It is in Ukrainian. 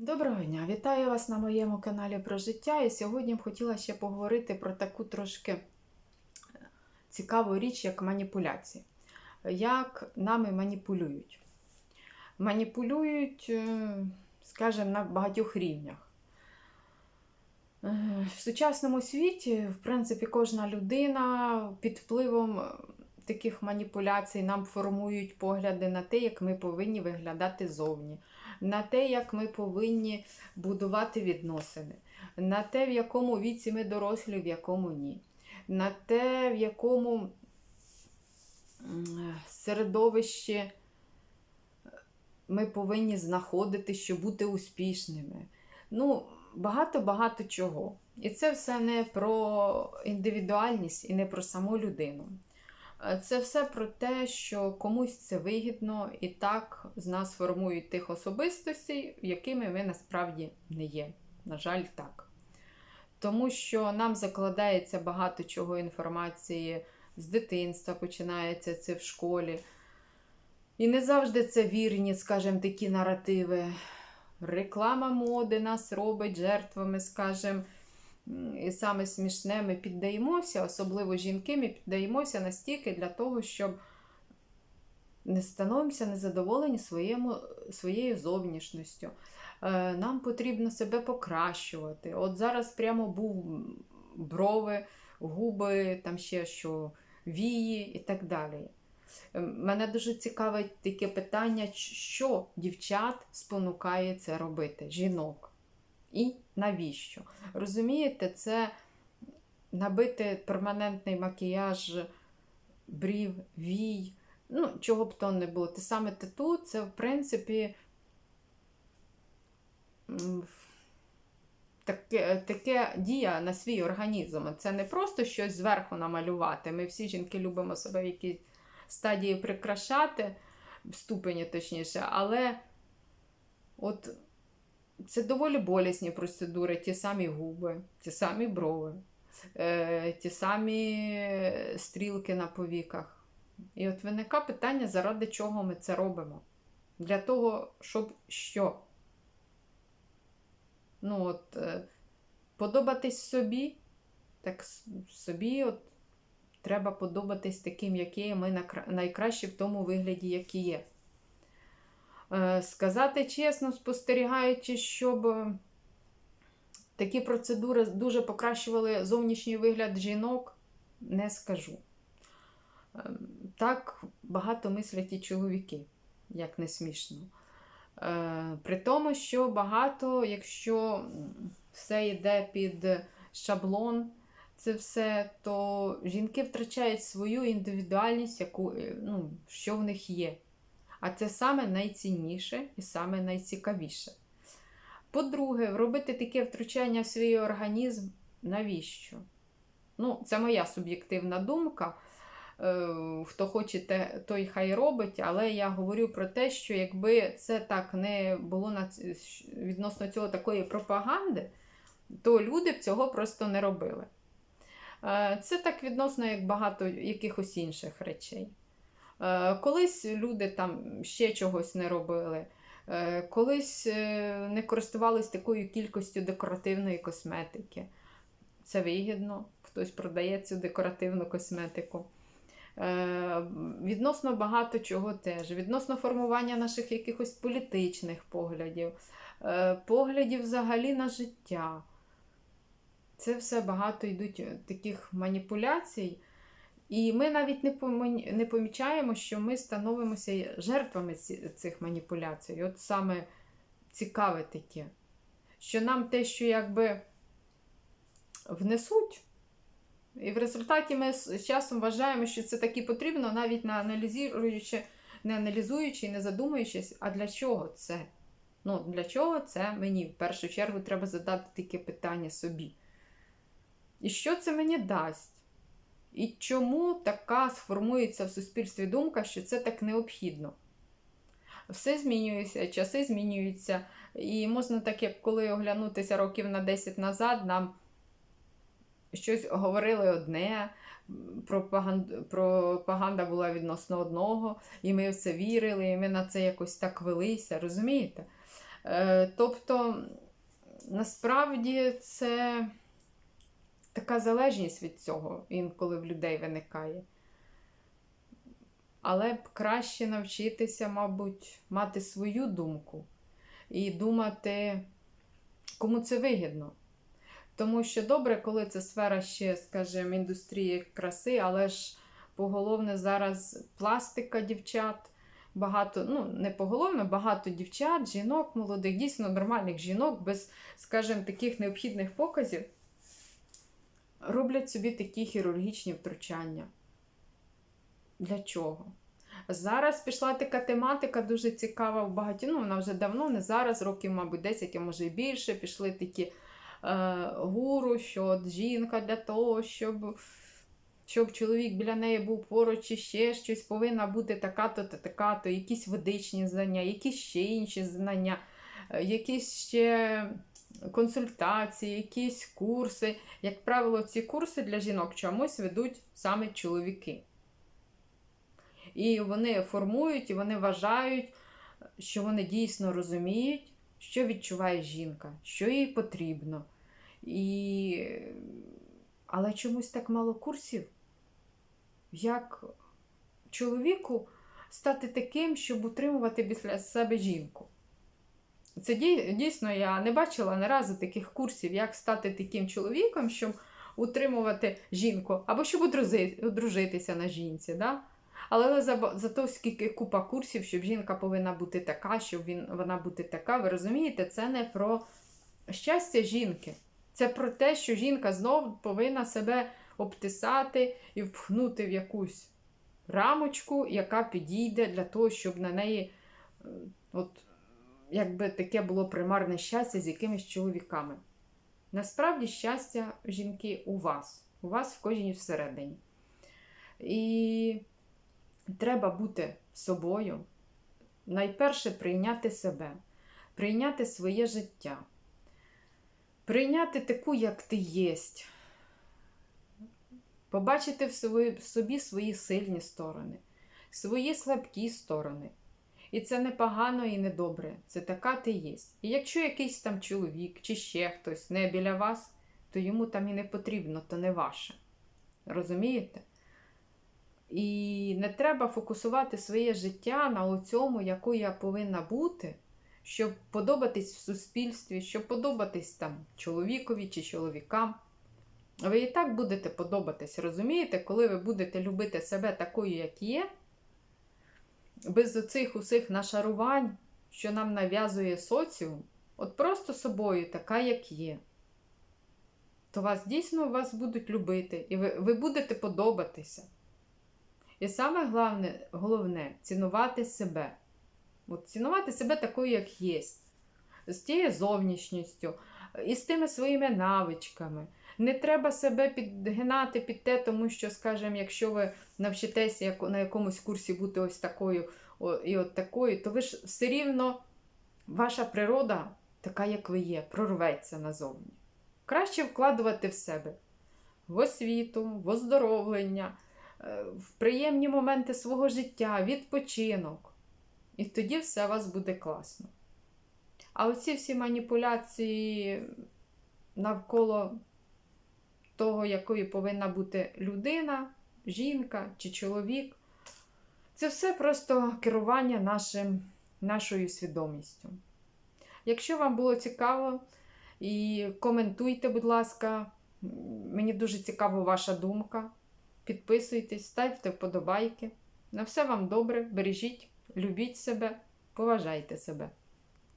Доброго дня! Вітаю вас на моєму каналі про життя. І сьогодні б хотіла ще поговорити про таку трошки е, цікаву річ, як маніпуляції. Як нами маніпулюють. Маніпулюють, е, скажімо, на багатьох рівнях. Е, В сучасному світі, в принципі, кожна людина під впливом таких маніпуляцій нам формують погляди на те, як ми повинні виглядати зовні на те, як ми повинні будувати відносини, на те, в якому віці ми дорослі, в якому ні, на те, в якому середовищі ми повинні знаходити, щоб бути успішними. Ну, багато-багато чого. І це все не про індивідуальність і не про саму людину. Це все про те, що комусь це вигідно, і так з нас формують тих особистостей, якими ми насправді не є. На жаль, так. Тому що нам закладається багато чого інформації з дитинства, починається це в школі. І не завжди це вірні, скажімо, такі наративи. Реклама моди нас робить жертвами, скажімо. І саме смішне, ми піддаємося, особливо жінки, ми піддаємося настільки для того, щоб не становимося незадоволені своєму, своєю зовнішністю. Е, Нам потрібно себе покращувати. От зараз прямо був брови, губи, там ще що, вії і так далі. Е, Мене дуже цікавить таке питання, що дівчат спонукає це робити, жінок. І навіщо? Розумієте, це набити перманентний макіяж брів, вій, ну, чого б то не було. Те саме тату, це, в принципі, таке, таке дія на свій організм. Це не просто щось зверху намалювати. Ми всі жінки любимо себе в якійсь стадії прикрашати, в ступені точніше, але от. Це доволі болісні процедури, ті самі губи, ті самі брови, е, ті самі стрілки на повіках. І от виникає питання, заради чого ми це робимо? Для того, щоб що? Ну, от, е, подобатись собі, так собі от, треба подобатись таким, як ми найкраще в тому вигляді, який є. Е, сказати чесно, спостерігаючи, щоб е, такі процедури дуже покращували зовнішній вигляд жінок, не скажу. Е, так багато мислять і чоловіки, як не смішно. При тому, що багато, якщо все йде під шаблон, це все, то жінки втрачають свою індивідуальність, яку, ну, що в них є. А це саме найцінніше і саме найцікавіше. По-друге, робити таке втручання в свій організм навіщо? Ну, Це моя суб'єктивна думка. Е, хто хоче, той хай робить, але я говорю про те, що якби це так не було відносно цього такої пропаганди, то люди б цього просто не робили. Е, це так відносно як багато якихось інших речей. Е, колись люди там ще чогось не робили, е, колись е, не користувались такою кількістю декоративної косметики. Це вигідно, хтось продає цю декоративну косметику. Відносно багато чого теж, відносно формування наших якихось політичних поглядів, поглядів взагалі на життя. Це все багато йдуть таких маніпуляцій. І ми навіть не помічаємо, що ми становимося жертвами цих маніпуляцій. От саме цікаве таке, що нам те, що якби внесуть, і в результаті ми з часом вважаємо, що це таки потрібно, навіть не аналізуючи, не аналізуючи і не задумуючись, а для чого це? Ну, Для чого це мені? В першу чергу треба задати таке питання собі. І що це мені дасть? І чому така сформується в суспільстві думка, що це так необхідно? Все змінюється, часи змінюються. І можна так, як коли оглянутися років на 10 назад, нам щось говорили одне, пропаганда, пропаганда була відносно одного, і ми в це вірили, і ми на це якось так велися, розумієте? Е, тобто, насправді це така залежність від цього інколи в людей виникає. Але б краще навчитися, мабуть, мати свою думку і думати, кому це вигідно. Тому що добре, коли це сфера ще, скажімо, індустрії краси, але ж поголовне зараз пластика дівчат. Багато, ну не поголовно, багато дівчат, жінок, молодих, дійсно нормальних жінок, без, скажімо, таких необхідних показів, роблять собі такі хірургічні втручання. Для чого? Зараз пішла така тематика дуже цікава в багаті. Ну, вона вже давно, не зараз, років, мабуть, 10, а може і більше. Пішли такі е, гуру, що от жінка для того, щоб щоб чоловік біля неї був поруч чи ще щось, повинна бути така-то та така-то, якісь ведичні знання, якісь ще інші знання, е, якісь ще консультації, якісь курси. Як правило, ці курси для жінок чомусь ведуть саме чоловіки. І вони формують, і вони вважають, що вони дійсно розуміють, що відчуває жінка, що їй потрібно. І... Але чомусь так мало курсів, як чоловіку стати таким, щоб утримувати після себе жінку. Це дійсно я не бачила не разу таких курсів, як стати таким чоловіком, щоб утримувати жінку, або щоб одружитися на жінці. Да? Але за, за то, скільки купа курсів, щоб жінка повинна бути така, щоб він, вона бути така, ви розумієте, це не про щастя жінки. Це про те, що жінка знов повинна себе обтисати і впхнути в якусь рамочку, яка підійде для того, щоб на неї от, якби таке було примарне щастя з якимись чоловіками. Насправді щастя жінки у вас, у вас в кожній всередині. І треба бути собою. Найперше прийняти себе, прийняти своє життя, прийняти таку, як ти єсть, побачити в собі свої сильні сторони, свої слабкі сторони. І це не погано і не добре. Це така ти єсть. І якщо якийсь там чоловік чи ще хтось не біля вас, то йому там і не потрібно, то не ваше. Розумієте? І не треба фокусувати своє життя на цьому, яку я повинна бути, щоб подобатись в суспільстві, щоб подобатись там чоловікові чи чоловікам. Ви і так будете подобатись, розумієте, коли ви будете любити себе такою, як є, без оцих усіх нашарувань, що нам нав'язує соціум, от просто собою, така, як є, то вас дійсно вас будуть любити, і ви, ви будете подобатися. І саме головне, головне цінувати себе. От Цінувати себе такою, як є, з тією зовнішністю, і з тими своїми навичками. Не треба себе підгинати під те, тому що, скажімо, якщо ви навчитеся на якомусь курсі бути ось такою і от такою, то ви ж все рівно ваша природа, така, як ви є, прорветься назовні. Краще вкладувати в себе в освіту, в оздоровлення, е, в приємні моменти свого життя, відпочинок. І тоді все у вас буде класно. А оці всі маніпуляції навколо того, якою повинна бути людина, жінка чи чоловік. Це все просто керування нашим, нашою свідомістю. Якщо вам було цікаво, і коментуйте, будь ласка, мені дуже цікава ваша думка. Підписуйтесь, ставте вподобайки. На все вам добре, бережіть, любіть себе, поважайте себе.